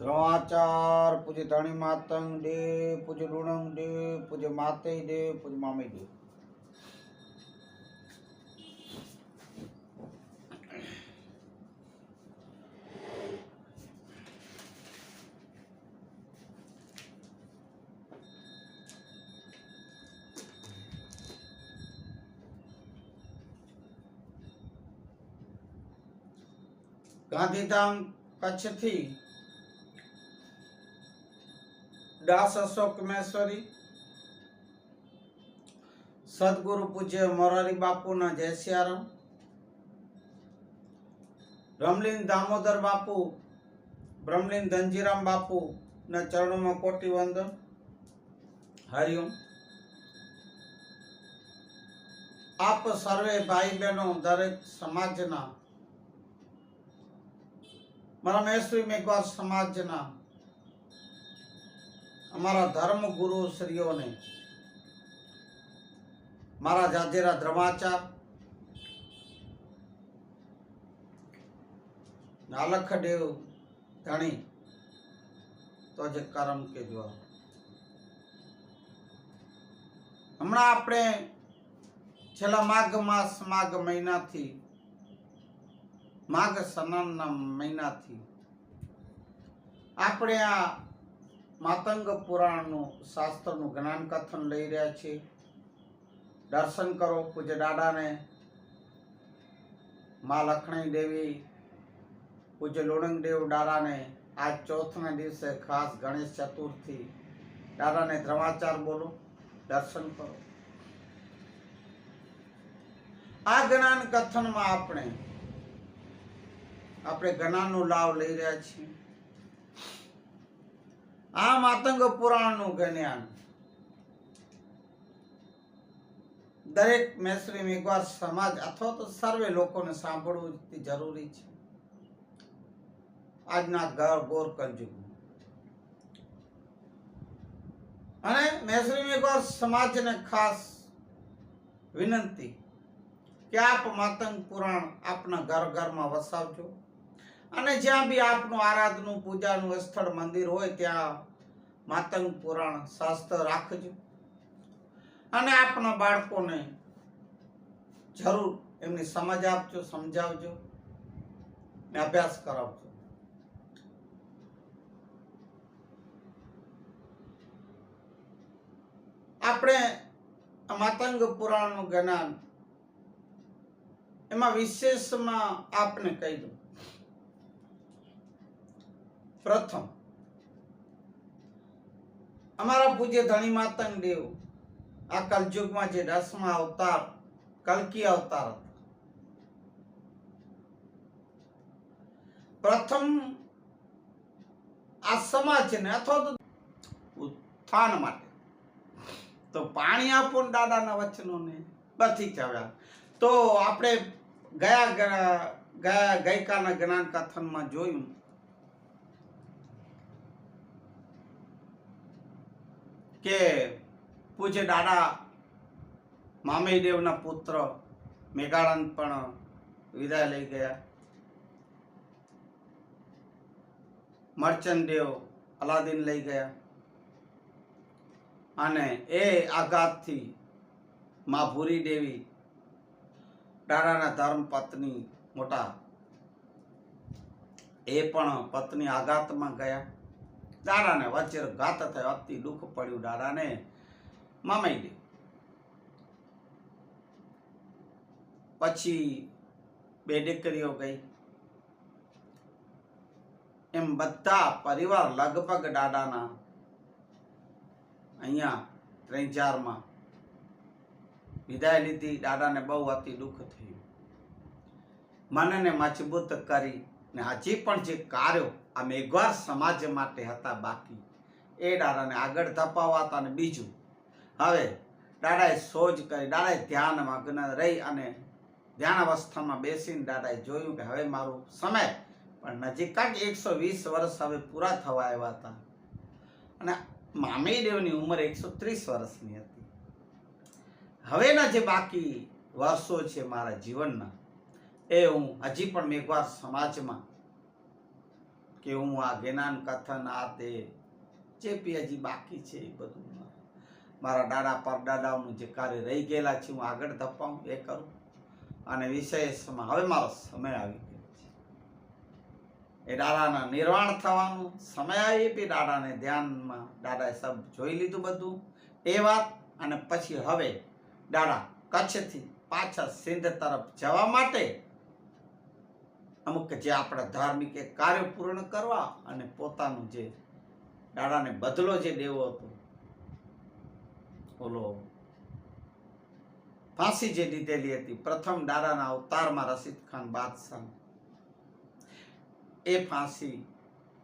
દ્રોણાચાર, પૂજ્ય ધણી માતંગ દે, પૂજ્ય લુણંગ દે, પૂજ્ય માતે દે, પૂજ્ય મામી દે. ગાંધીધામ કચ્છથી દાસ અશોક મેશ્વરી સદગુરુ પૂજ્ય મોરારી બાપુના જય સિયારામ. રમલીન દામોદર બાપુ, બ્રહ્મલીન ધનજીરામ બાપુ ના ચરણોમાં કોટી વંદન. હરિઓમ. આપ સર્વે ભાઈ બહેનો દરેક સમાજના. મારા મહેશ્રી મેઘવાલ સમાજના. અમારા ધર્મ ગુરુ શ્રીઓને મારા જાજેરા ધર્માચાર નાલખદેવ ધણી, તો જે કરમ કે જો હમણાં આપણે છેલ્લા માઘ માસ, માઘ મહિનાથી, માઘ સ્નાનના મહિનાથી આપણે આ માતંગ પુરાણનું શાસ્ત્રનું જ્ઞાન કથન લઈ રહ્યા છીએ દર્શન કરો, પૂજ્ય દાદાને. મા લખણી દેવી, પૂજ્ય લોણંગ દેવ દાદાને આજ ચોથના દિવસે ખાસ ગણેશ ચતુર્થી. દાદાને ધ્રમાચાર બોલો, દર્શન કરો. આ જ્ઞાન કથનમાં આપણે આપણે જ્ઞાનનો લાભ લઈ રહ્યા છીએ. આ માતંગ પુરાણનું જ્ઞાન? દરેક મેસરી મેઘવાર સમાજ અથવા તો સર્વે લોકોને સાંભળવું જરૂરી છે. આજના ઘર ગોર કલયુગમાં અને મેસરી મેઘવાર સમાજને ખાસ વિનંતી કે આપ માતંગ પુરાણ આપના ઘર ઘરમાં વસાવજો. અને જ્યાં બી આપનું આરાધનું પૂજાનું સ્થળ મંદિર હોય ત્યાં માતંગ પુરાણ શાસ્ત્ર રાખજો. અને આપણા બાળકોને જરૂર એમની સમજ આપજો, સમજાવજો ને અભ્યાસ કરાવજો. આપણે માતંગ પુરાણનું જ્ઞાન એમાં વિશેષમાં આપને કહી દઉં. પ્રથમ અમારા પૂજ્ય ધણી માતંગ દેવ આ કલયુગમાં જે દસમા અવતાર, કલકી અવતાર પ્રથમ આ સમાજને અથવા તો ઉત્થાન માટે. તો પાણી આપો ને દાદાના વચનોને છે હવે તો આપણે ગયા ગયા ગઈકાલના જ્ઞાન કથનમાં જોયું કે પૂજ્ય દાદા મામેદેવના પુત્ર મેઘાળંદ પણ વિદાય લઈ ગયા. મર્ચન્ટ દેવ અલાદીન લઈ ગયા. અને એ આઘાતથી મા ભૂરી દેવી દાદાના ધર્મ પત્ની મોટા એ પણ પત્ની આઘાતમાં ગયા. દાદાને વચ્ચે ઘાત થયો, અતિ દુઃખ પડ્યું દાદાને મામાઈ દે. પછી બે દીકરીઓ ગઈ. એમ બધા પરિવાર લગભગ દાદાના અહીંયા ત્રણ ચારમાં વિદાય લીધી દાદાને બહુ અતિ દુઃખ થયું. મનને મજબૂત કરી ને હજી પણ જે કાર્યો આ મેઘવાર સમાજ માટે હતા બાકી. એ દાડાને આગળ ધપાવવા હતા અને બીજું. હવે દાદાએ સોજ કરી દાદાએ ધ્યાન મગ્ન રહી અને ધ્યાન અવસ્થામાં બેસીને દાદાએ જોયું કે હવે મારો સમય પણ નજીક જ એકસો વીસ વર્ષ હવે પૂરા થવા આવ્યા હતા. અને મામીદેવની ઉંમર એકસો ત્રીસ વર્ષની હતી. હવેના જે બાકી વર્ષો છે મારા જીવનના, એ હું હજી પણ મેઘવાર સમાજમાં કે હું આ જ્ઞાન કથન, આ તે જે પી હજી બાકી છે એ બધું મારા દાડા પરદાદાઓનું જે કાર્ય રહી ગયેલા છે, હું આગળ ધપાવું, એ કરું. અને વિશેષમાં હવે મારો સમય આવી ગયો છે. એ દાદાના નિર્વાણ થવાનું સમય આવી બી દાદાને ધ્યાનમાં. દાદાએ સબ જોઈ લીધું બધું, એ વાત, અને પછી હવે દાદા કચ્છથી પાછા સિંધ તરફ જવા માટે અમુક જે આપણા ધાર્મિક એ કાર્ય પૂર્ણ કરવા અને પોતાનું જે દાડાને બદલો જે દેવો હતો, ઓલો ફાંસી જે લીધેલી હતી, પ્રથમ દાડાના અવતારમાં રશીદ ખાન બાદશાહ એ ફાંસી,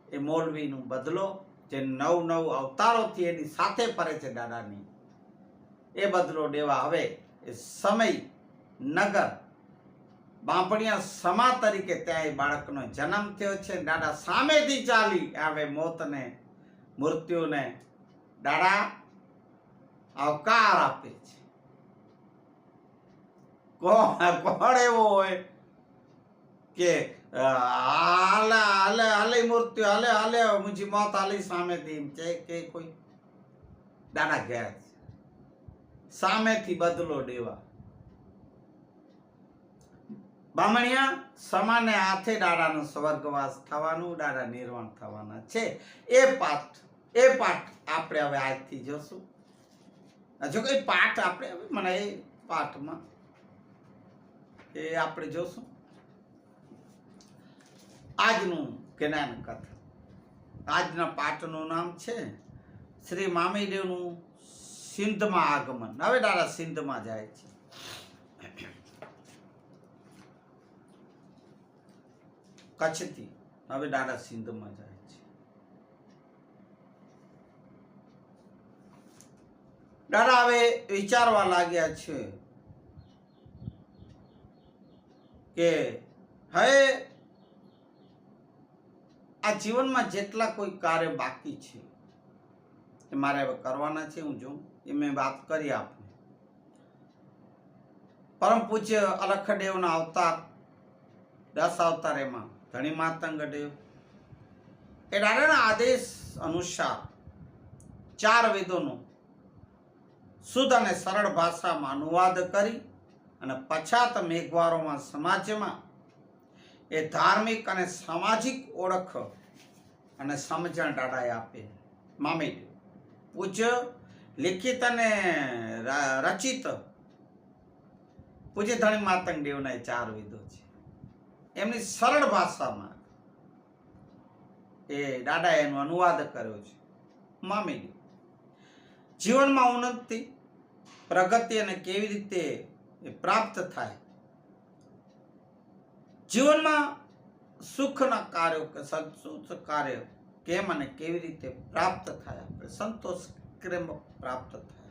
એ મોલવીનું બદલો, જે નવ નવ અવતારોથી એની સાથે ફરે છે દાદાની એ બદલો દેવા હવે એ સમય, નગર બાંપણિયા સમા તરીકે ત્યાં એ બાળકનો જન્મ થયો છે. દાદા સામેથી ચાલી આવે મોતને, મૃત્યુને. દાડા આવકાર આપે છે. કોણ કોણ એવો હોય કે હાલે હાલે હાલે મૃત્યુ, હાલે હાલે, મુજી મોત હાલી સામેથી એમ છે કે કોઈ? દાડા ગયા સામેથી બદલો દેવા. બામણિયા, સમાને હાથે ડાળાનો સ્વર્ગવાસ થવાનું, દાડા નિર્વાણ થવાના છે. એ પાઠ એ પાઠ આપણે હવે આજથી જોશું. જો કઈ પાઠ આપણે હવે, મને એ પાઠમાં એ આપણે જોશું. આજનું જ્ઞાન કથા. આજના પાઠનું નામ છે શ્રી મામીદેવનું સિંધમાં આગમન. હવે દાદા સિંધમાં જાય છે. કચ્છથી. હવે દાદા સિંધમાં જાય છે. દાદા, હવે વિચારવા લાગ્યા છે કે હવે આ જીવનમાં જેટલા કોઈ કાર્ય બાકી છે, એ મારે હવે કરવાના છે, હું જોઉં. એ મેં વાત કરી આપને. પરમ પૂજ્ય અલખદેવના અવતાર, દસ અવતાર એમાં. ધણી માતંગદેવ એ દાદાના આદેશ અનુસાર ચાર વેદોનો શુદ્ધ અને સરળ ભાષામાં અનુવાદ કરી અને પછાત મેઘવારોમાં સમાજમાં એ ધાર્મિક અને સામાજિક ઓળખ અને સમજણ દાદાએ આપે. મામી, પૂજ્ય, લિખિત અને રચિત. પૂજ્ય ધણી માતંગ દેવના ચાર વિધો છે. એમની સરળ ભાષામાં એ દાદા એનો અનુવાદ કર્યો છે. મામી જીવનમાં ઉન્નતિ, પ્રગતિ અને કેવી રીતે પ્રાપ્ત થાય. જીવનમાં સુખના કાર્યો કે સંતોષ કાર્ય કેમ અને કેવી રીતે પ્રાપ્ત થાય આપણે? સંતોષ કેમ પ્રાપ્ત થાય?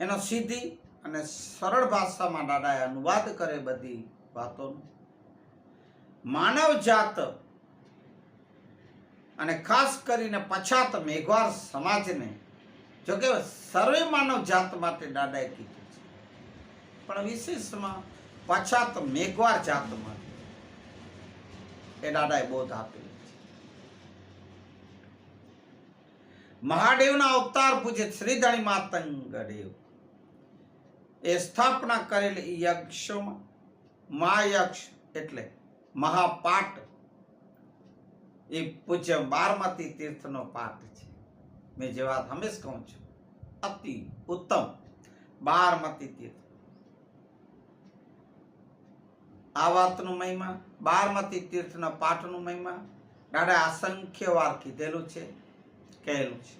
એનો સીધી અને સરળ ભાષામાં દાદાએ અનુવાદ કરે બધી વાતોનો. માનવ જાત અને ખાસ કરીને પછાત મેઘવાર સમાજને જો કે સર્વે માનવ જાત માટે દાદાએ કીધું છે. પણ વિશેષમાં પછાત મેઘવાર જાત માટે એ દાદાએ બોધ આપેલી છે. મહાદેવના અવતાર પૂજે શ્રીધણી માતંગદેવ. એ સ્થાપના કરેલી યક્ષોમાં, મહાયક્ષ એટલે મહાપાઠ. એ પૂજ્ય બારમતી તીર્થનો પાઠ છે. મેં જે વાત હંમેશ કહું છું. અતિ ઉત્તમ બારમતી તીર્થ. આ વાતનું મહિમા બારમતી તીર્થના પાઠનું મહિમા, દાદા અસંખ્ય વાર કીધેલું છે, કહેલું છે.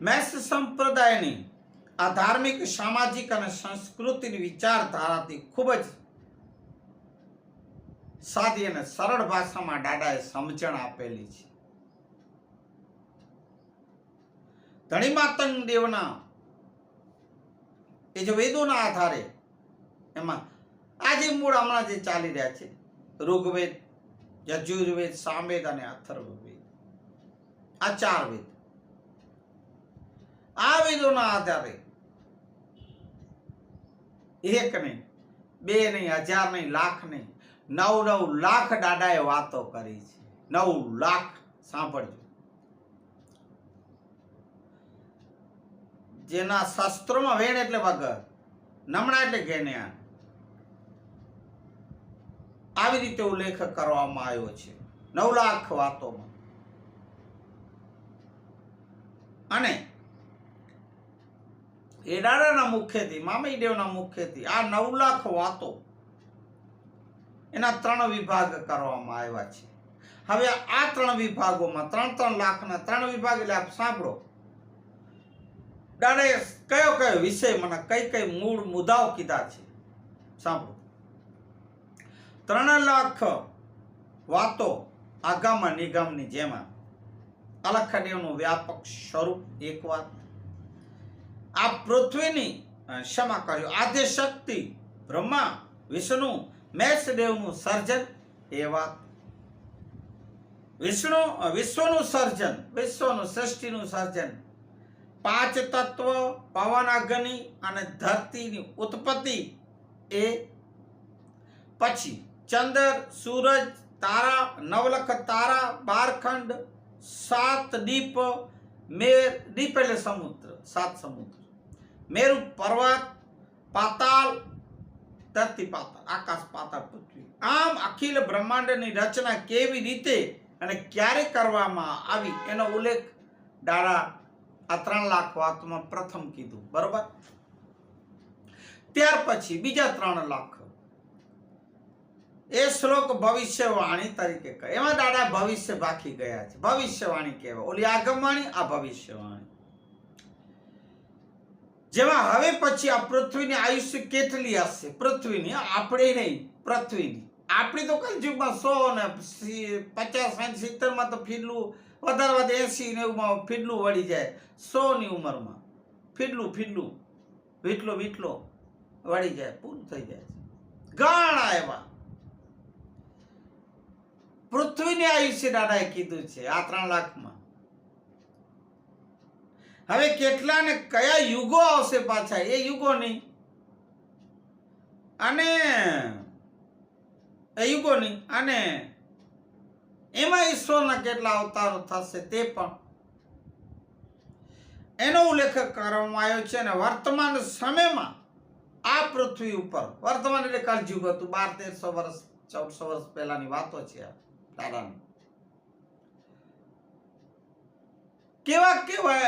મેષ સંપ્રદાયની આ ધાર્મિક, સામાજિક અને સંસ્કૃતિની વિચારધારાથી ખૂબ જ સાદી અને સરળ ભાષામાં દાદાએ સમજણ આપેલી છે. ધણી માતંગ દેવના એ જે વેદોના આધારે એમાં આજે મૂળ હમણાં જે ચાલી રહ્યા છે, ઋગ્વેદ, યજુર્વેદ સામવેદ અને અથર્વવેદ. આ ચાર વેદ. આ વેદોના આધારે એક નહીં, બે નહીં, હજાર નહીં, લાખ નહીં નવ નવ લાખ દાદાએ વાતો કરી છે. નવ લાખ સાંભળજો. જેના શસ્ત્રોમાં વેણ એટલે વગર, નમણા એટલે ઘેન્યા આવી રીતે ઉલ્લેખ કરવામાં આવ્યો છે. નવ લાખ વાતોમાં. અને એ મુખ્યથી મામી દેવના મુખ્યથી આ નવ લાખ વાતો એના ત્રણ વિભાગ કરવામાં આવ્યા છે. હવે આ ત્રણ વિભાગોમાં ત્રણ ત્રણ લાખના ત્રણ વિભાગ એટલે આપ સાંભળો. દાદાએ કયો કયો વિષય મને કઈ કઈ મૂળ મુદ્દાઓ કીધા છે? સાંભળો. ત્રણ લાખ વાતો આગામાં નિગમની જેમાં અલખદેવનું વ્યાપક સ્વરૂપ એક વાત. આ પૃથ્વીની ક્ષમા કર્યો. આદ્ય શક્તિ બ્રહ્મા, વિષ્ણુ મેષદેવનું સર્જન એ વાત. વિષ્ણુ વિશ્વનું સર્જન, વિશ્વનું સૃષ્ટિનું સર્જન. પાંચ તત્વ, પવન, અગ્નિ અને ધરતીની ઉત્પત્તિ એ. પછી ચંદ્ર, સૂરજ, તારા, નવલખ તારા, બારખંડ, સાત દીપ, મેર, દીપ એટલે સમુદ્ર, સાત સમુદ્ર. મેરુ પર્વત પાતાળ ધરતી પાતાળ, આકાશ પાતાળ પૃથ્વી. આમ અખિલ બ્રહ્માંડની રચના કેવી રીતે અને ક્યારે કરવામાં આવી એનો ઉલ્લેખ દાડા આ ત્રણ લાખ વાતમાં પ્રથમ કીધું, બરોબર? ત્યાર પછી બીજા ત્રણ લાખ. એ શ્લોક ભવિષ્યવાણી તરીકે કહે એમાં દાદા ભવિષ્ય બાકી ગયા છે. ભવિષ્યવાણી કહેવાય. ઓલી આગમવાણી, આ ભવિષ્યવાણી. જેમાં હવે પછી આ પૃથ્વીની આયુષ્ય કેટલી હશે? પૃથ્વીની આપણે નહીં, પૃથ્વીની. આપણી તો કઈ યુગમાં સો ને પચાસ, સાઠ, સિત્તેરમાં તો ફીડલું, વધારે વધારે એસી ને એવુંમાં ફીડલું વળી જાય. સોની ઉંમરમાં ફીડલું ફીડલું, વીટલો વીટલો વળી જાય, પૂરું થઈ જાય. ઘણા એવા પૃથ્વીની આયુષ્ય દાદાએ કીધું છે, આ ત્રણ લાખમાં. હવે કેટલા ને કયા યુગો આવશે પાછા? એ યુગોની અને એ યુગોની અને એમાં ઈશ્વરના કેટલા અવતારો થશે તે પણ. એનો ઉલ્લેખ કરવામાં આવ્યો છે અને વર્તમાન સમયમાં આ પૃથ્વી ઉપર, વર્તમાન એટલે કલયુગ હતું, બાર તેરસો વર્ષ, ચૌદસો વર્ષ પહેલાની વાતો છે દાદાની. કેવા કેવા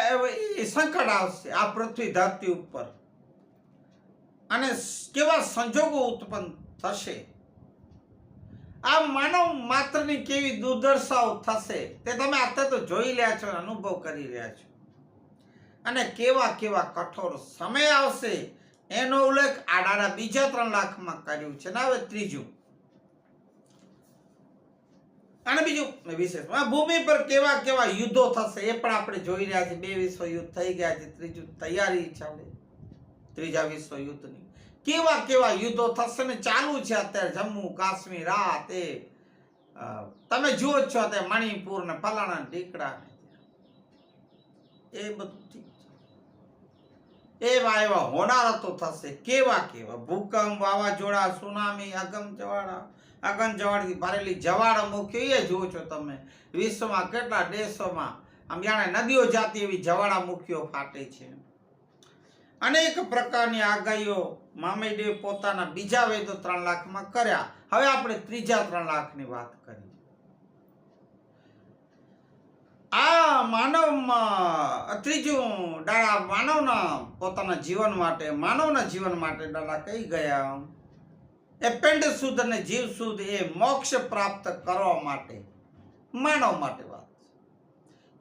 સંકટ આવશે આ પૃથ્વી ધરતી ઉપર. અને કેવા સંજોગો ઉત્પન્ન થશે. આ માનવ માત્રની કેવી દુર્દશાઓ થશે તે તમે અત્યારે તો જોઈ રહ્યા છો અનુભવ કરી રહ્યા છો. અને કેવા કેવા કઠોર સમય આવશે એનો ઉલ્લેખ આડાના બીજા ત્રણ લાખમાં કર્યું છે. ને હવે ત્રીજું. અને બીજું વિશેષ ભૂમિ પર કેવા કેવા યુદ્ધો થશે એ પણ આપણે જોઈ રહ્યા છીએ. બે વિશ્વ યુદ્ધ થઈ ગયા છે, ત્રીજું તૈયારી ચાલે ત્રીજા વિશ્વ યુદ્ધની કેવા કેવા યુદ્ધો થશે ને ચાલુ છે અત્યારે જમ્મુ, કાશ્મીર, આ, તે. તમે જુઓ છો અત્યારે મણિપુર ને ફલાણા ઢીકડા એ બધું ઠીક છે. એવા એવા હોનારતો થશે, કેવા કેવા. ભૂકંપ વાવાઝોડા, સુનામી અગમ જવાળા અગન જવાળથી ભરેલી જવાળામુખી એ જુઓ છો તમે? વિશ્વમાં કેટલા દેશોમાં આમ જાણે નદીઓ જાતી એવી જવાળામુખીઓ ફાટે છે. અનેક પ્રકારની આગાહીઓ મામેડે પોતાના બીજા વેદો ત્રણ લાખમાં કર્યા. હવે આપણે ત્રીજા ત્રણ લાખની વાત કરી. આ માનવમાં ત્રીજું ડાળા માનવના પોતાના જીવન માટે, માનવના જીવન માટે ડાળા કઈ ગયા? એ સુદ અને જીવ સુદ એ મોક્ષ પ્રાપ્ત કરવા માટે, માનવ માટે વાત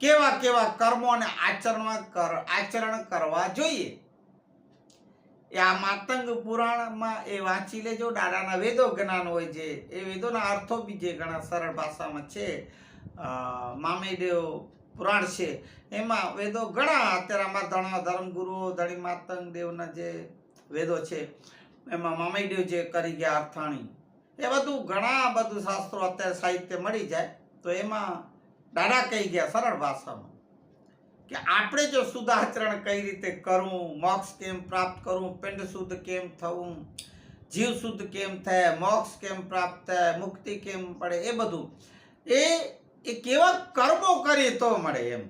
કેવા કેવા કર્મો અને આચરણમાં આચરણ કરવા જોઈએ? એ આ માતંગ પુરાણમાં એ વાંચી લેજો. દાદાના વેદો જ્ઞાન હોય છે. એ વેદોના અર્થો બી જે ઘણા સરળ ભાષામાં છે. મામેદેવ પુરાણ છે. એમાં વેદો ઘણા. અત્યારે અમારા ધણા ધર્મગુરુઓ, ધણી માતંગ, દેવના જે વેદો છે એમાં મામૈદેવ જે કરી ગયા અર્થાણી. એ બધું ઘણા બધું શાસ્ત્રો અત્યારે સાહિત્ય મળી જાય, તો એમાં દાડા કહી ગયા સરળ ભાષામાં કે આપણે જો શુદ્ધાચરણ કઈ રીતે કરવું મોક્ષ કેમ પ્રાપ્ત કરવું પિંડ શુદ્ધ કેમ થવું, જીવ શુદ્ધ કેમ થાય, મોક્ષ કેમ પ્રાપ્ત થાય, મુક્તિ કેમ પડે, એ બધું. એ એ કેવા કર્મો કરીએ તો મળે એમ.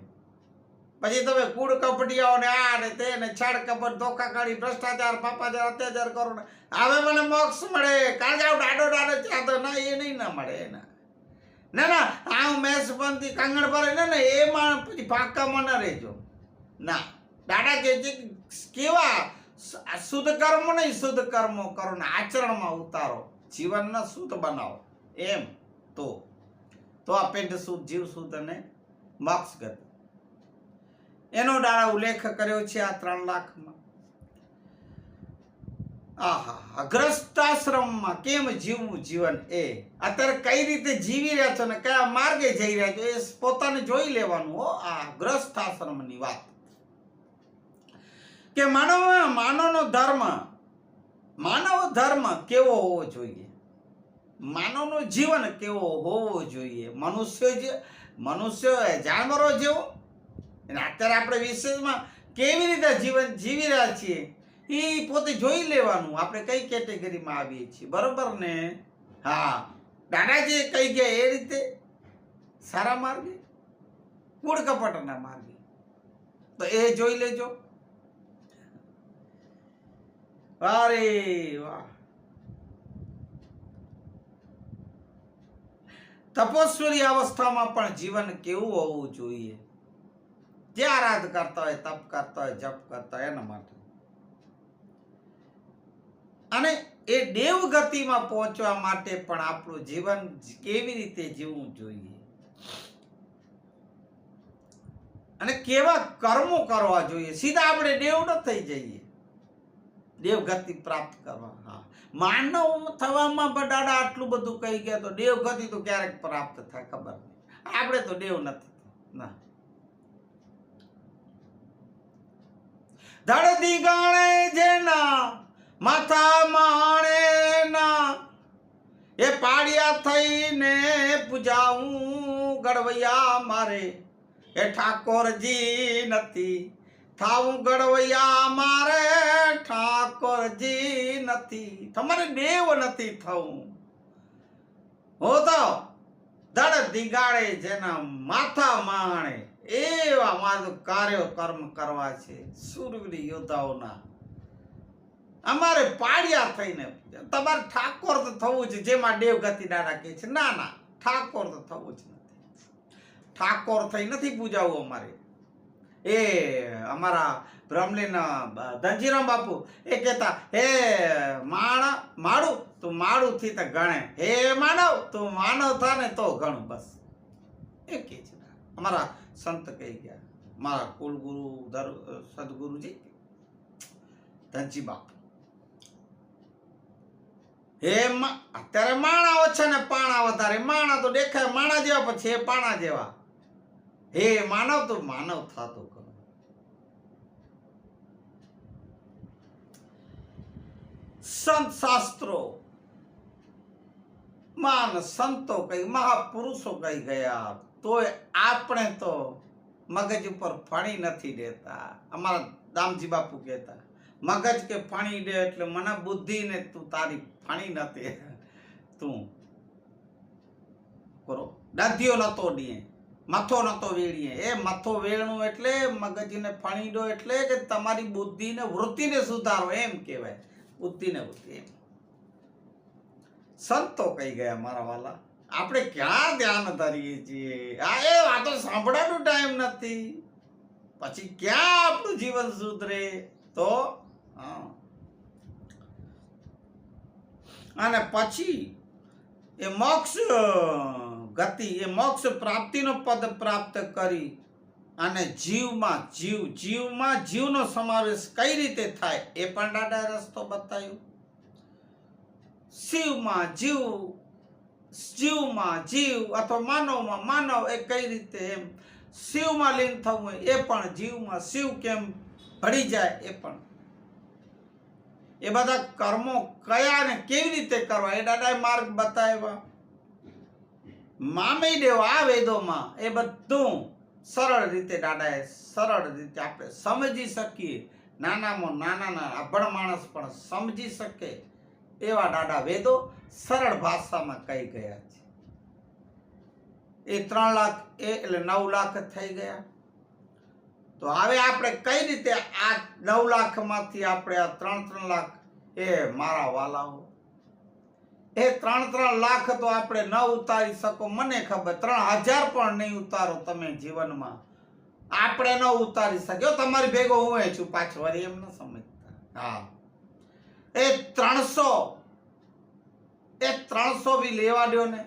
પછી તમે કુડ કપટિયાઓ ને આ ને તે ને છાડ કપટ, ધોકા કાઢી, ભ્રષ્ટાચાર, પાપાચાર, અત્યાચાર કરો ને. હવે મને મોક્ષ મળે. કાળજાઓ ડાડો ડાડો ત્યાં તો ના, એ નહીં ના મળે એના. ના ના આમ મેસબંધી કાંગણ ભરે ને ને, એમાં પછી પાકામાં ન રહેજો. ના, દાદા કે છે કેવા? શુદ્ધ કર્મ નહીં, શુદ્ધ કર્મો કરો ને આચરણમાં ઉતારો. જીવનને શુદ્ધ બનાવો. એમ તો. તો આ પેટ શુદ્ધ, જીવ શુદ્ધ અને મોક્ષ ગતિ. એનો દાડા ઉલ્લેખ કર્યો છે આ ત્રણ લાખમાં. આહા અગ્રસ્તાશ્રમમાં કેમ જીવવું જીવન? એ, અત્યારે કઈ રીતે જીવી રહ્યા છો ને કયા માર્ગે જઈ રહ્યા છો એ પોતાને જોઈ લેવાનું હો, આ ગ્રસ્તાશ્રમની વાત. કે માનવ, માનવનો ધર્મ, માનવ ધર્મ કેવો હોવો જોઈએ? માનવનું જીવન કેવો હોવો જોઈએ? મનુષ્ય જે, મનુષ્ય જાનવરો જેવો અને અત્યારે આપણે વિશેષમાં કેવી રીતે જીવન જીવી રહ્યા છીએ, એ પોતે જોઈ લેવાનું. આપણે કઈ કેટેગરીમાં આવીએ છીએ? બરોબર ને? હા. દાદાજી કઈ ગયા એ રીતે. સારા માર્ગે? કૂડ કપટના માર્ગે. તો એ જોઈ લેજો. અરે વાહ. તપસ્વી અવસ્થામાં પણ જીવન કેવું હોવું જોઈએ? જે આરાધ કરતા હોય, તપ કરતા હોય, જપ કરતા હોય, એના માટે. અને એ દેવ ગતિમાં પહોંચવા માટે પણ આપણું જીવન કેવી રીતે જીવવું જોઈએ? અને કેવા કર્મો કરવા જોઈએ? સીધા આપણે દેવ ન થઈ જઈએ. દેવ ગતિ પ્રાપ્ત કરવા, હા. માનવ થવામાં પણ આટલું બધું કહી ગયા તો દેવ ગતિ તો ક્યારેક પ્રાપ્ત થાય, ખબર નહીં. આપણે તો દેવ નથી. ના. ધડધી ગાણે જેના, માથા માણે ના. એ પાડિયા થઈને પૂજાવું ગડવૈયા મારે. એ ઠાકોરજી નથી, થાવું ગડવૈયા મારે, ઠાકોરજી નથી. તમારે દેવ નથી થવું. હો તો ધડ દિગાડે જેના માથા માણે. એવા મારું કાર્યો કર્મ કરવા છે, સુરવીર યોદ્ધાઓના. અમારે પાડિયા થઈને, તમારે ઠાકોર તો થવું છે જેમાં દેવ ગતિ દાદા કહે છે, ના ના, ઠાકોર તો થવું જ નથી. ઠાકોર થઈ નથી પૂજાવું અમારે. એ અમારા બ્રહ્મલીન ધનજીરામ બાપુ એ કહેતા, હે માણા, માળું, તું માળું થી તો ગણે. હે માનવ, તું માનવ થા ને તો ઘણું બસ. એ કે છે. અમારા સંત કહી ગયા. મારા કુલગુરુ દર સદગુરુજી, ધનજી બાપ. હે અત્યારે માણા ઓછા ને, પાણા વધારે. માણા તો દેખાય, માણા જેવા, પછી હે પાણા જેવા. હે માનવ તો માનવ થતો સંત શાસ્ત્રો. માન સંતો કઈ મહાપુરુષો કઈ ગયા. તોય આપણે તો મગજ ઉપર ફણી નથી દેતા. અમારા દામજી બાપુ કહેતા, મગજ કે ફણી દે એટલે મને બુદ્ધિ ને તું તારી ફણી નથી. તું કરો. દાદીઓ નતો દીએ મથો નતો વેડીએ એ મથો વેણું એટલે, મગજને ફણી દો એટલે કે તમારી બુદ્ધિને વૃત્તિને સુધારો એમ કહેવાય. બુદ્ધિને વૃત્તિ એમ. સંતો કહી ગયા મારા વાલા? આપણે ક્યાં ધ્યાન ધરીએ છીએ? આ એ વાતો સાંભળવાનો ટાઈમ નથી. પછી ક્યાં આપણું જીવન સુધરે? તો અને પછી એ મોક્ષ, ગતિ, એ મોક્ષ પ્રાપ્તિનો પદ પ્રાપ્ત કરી અને જીવમાં જીવ, જીવમાં જીવનો સમાવેશ કઈ રીતે થાય એ પણ દાદા રસ્તો બતાવ્યો. શિવમાં જીવ જીવમાં જીવ અથવા માનવમાં માનવ એ કઈ રીતે એમ શિવમાં લીન થવું એ પણ જીવમાં શિવ કેમ ભળી જાય એ પણ. એ બધા કર્મો કયા ને કેવી રીતે કરવા? એ દાદાએ માર્ગ બતાવ્યા. મામી દેવ વેદોમાં એ બધું સરળ રીતે દાદાએ સરળ રીતે આપણે સમજી શકીએ. નાનામાં નાના નાના અભણ માણસ પણ સમજી શકે એવા દાદા વેદો સરળ ભાષામાં કહી ગયા છે. એ ત્રણ લાખ, એ એટલે નવ લાખ થઈ ગયા. તો હવે આપણે કઈ રીતે આ નવ લાખમાંથી આપણે આ ત્રણ ત્રણ લાખ, એ મારા વાલાઓ. એ ત્રણ ત્રણ લાખ તો આપણે ન ઉતારી શકો. મને ખબર, ત્રણ હજાર પણ નહીં ઉતારો તમે જીવનમાં. આપણે ન ઉતારી શક્યો તમારી ભેગો હું એ છું. વળી એમ ન સમજતા. હા. એ ત્રણસો એ ત્રણસો બી લેવા દો ને.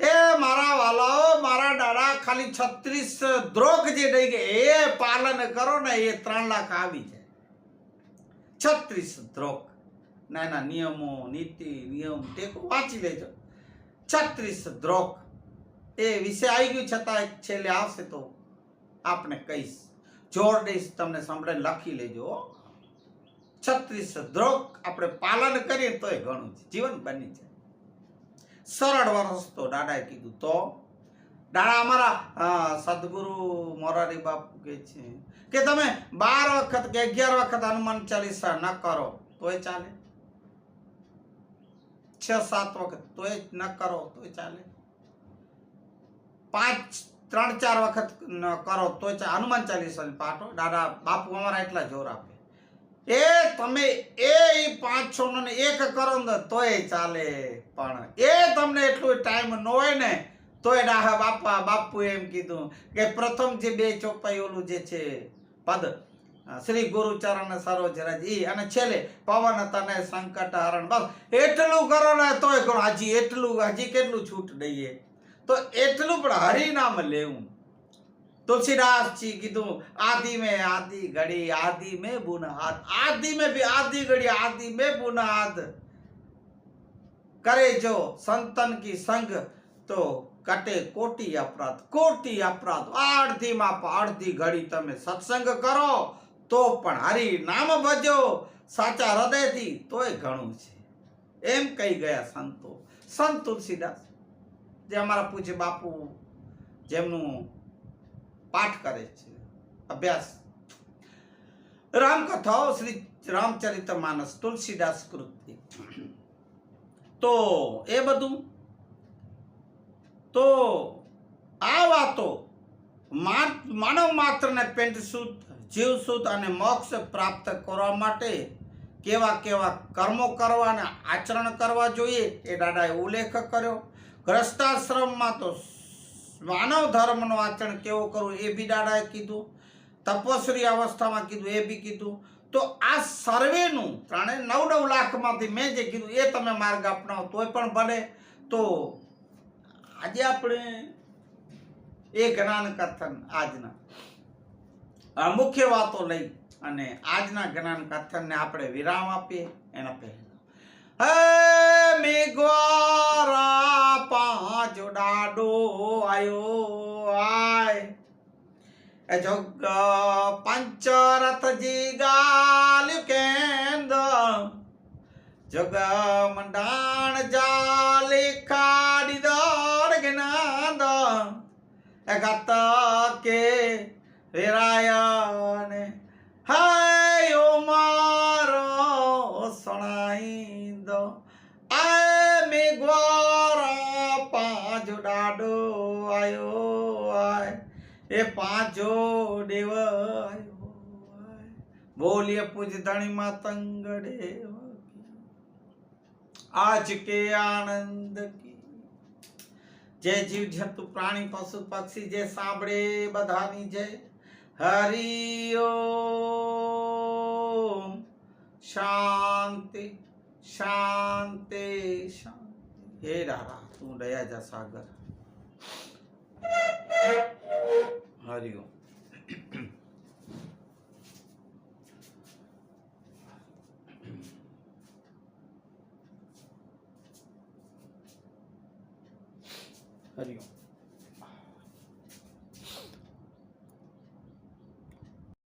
એ મારા વાલાઓ, મારા દાડા ખાલી છત્રીસ દ્રોગ જે દઈ ગયા, એ પાલન કરો ને, એ ત્રણ લાખ આવી જાય. છત્રીસ દ્રોગ નાના નિયમો, નીતિ, નિયમ, ટેકો વાંચી લેજો. છત્રીસ દ્રોગ એ વિશે આવી ગયું છતાં છેલ્લે આવશે તો આપને કહીશ. જોર દઈશ, તમને સાંભળે લખી લેજો હો. છત્રીસ દ્રોક આપણે પાલન કરીએ તોય ઘણું છે. જીવન બની જાય. સરળ રસ્તો દાદાએ કીધું, તો? દાદા અમારા સદગુરુ મોરારી બાપુ કહે છે કે, તમે બાર વખત કે અગિયાર વખત હનુમાન ચાલીસા ન કરો, તોય ચાલે. છ, સાત વખત તોય ન કરો, તોય ચાલે. પાંચ, ત્રણ, ચાર વખત કરો, તોય હનુમાન ચાલીસાની પાઠો, દાદા બાપુ અમારા એટલા જોર આપે. એ તમે એ પાંચ છ ને એક કરો ને તોય ચાલે. પણ એ તમને એટલું ટાઈમ ન હોય ને, તોય ડાહા બાપા, બાપુ એમ કીધું કે પ્રથમ જે બે ચોપાઈ ઓલું જે છે, પદ શ્રી ગુરુચરણ સરોજરાજ, ઈ અને છેલ્લે પવન, તને સંકટ હરણ, બસ, એટલું કરો ને તોય કરો. હજી, એટલું, હજી, કેટલું છૂટ દઈએ? તો એટલું પણ હરિનામ લેવું. तुलसीदास जी કીધું આદિ में आदि घड़ी आदि में बुनहाद आदि में भी आदि घड़ी आदि में बुनहाद करे जो संतन की संग તો કટે કોટી અપરાધ કોટી અપરાધ અડધીમાં પણ અડધી ઘડી તમે સત્સંગ કરો તો પણ હરિ નામ ભજો સાચા હૃદયથી તોય ઘણું છે એમ કહી ગયા સંતો સંત તુલસીદાસ જે અમારા પૂજ્ય બાપુ જેમનું પાઠ કરે છે. અભ્યાસ. રામકથાઓ શ્રી રામચરિત માનસ તુલસીદાસ કૃતિ. તો એ બધું? તો આ વાતો માનવ માત્રને પેન્ટ શુદ્ધ, જીવ શુદ્ધ અને મોક્ષ પ્રાપ્ત કરવા માટે કેવા કેવા કર્મો કરવા અને આચરણ કરવા જોઈએ એ દાદાએ ઉલ્લેખ કર્યો. ગ્રસ્તાશ્રમમાં તો માનવ ધર્મનો આચરણ કેવો કરવું? એ બી દાદાએ કીધું. તપસ્વી અવસ્થામાં કીધું, એ બી કીધું. તો આ સર્વેનું ત્રણે નવ નવ લાખમાંથી મેં જે કીધું એ તમે માર્ગ અપનાવો, તોય પણ ભલે તો આજે આપણે એ જ્ઞાન કથન આજના. મુખ્ય વાતો લઈ અને આજના જ્ઞાન કથનને આપણે વિરામ આપીએ. એના પહેલા هي گئارا ڏاڏو آيو آهي ۽ جڳ پنچ رٿ جي ڳالهيون ڪندو منڊاڻ جالي ويها એ પાંચો દેવ આયો આય બોલીએ પૂજ ધણી માતંગડે આજ કે આનંદ કી. જય જીવ જંતુ પ્રાણી પશુ પક્ષી જે સાંભળે બધાની જય હરિ ઓમ શાંતિ શાંતિ શાંતિ. હે રારા તું દયા જા સાગર. હરિ ઓમ હરિ ઓમ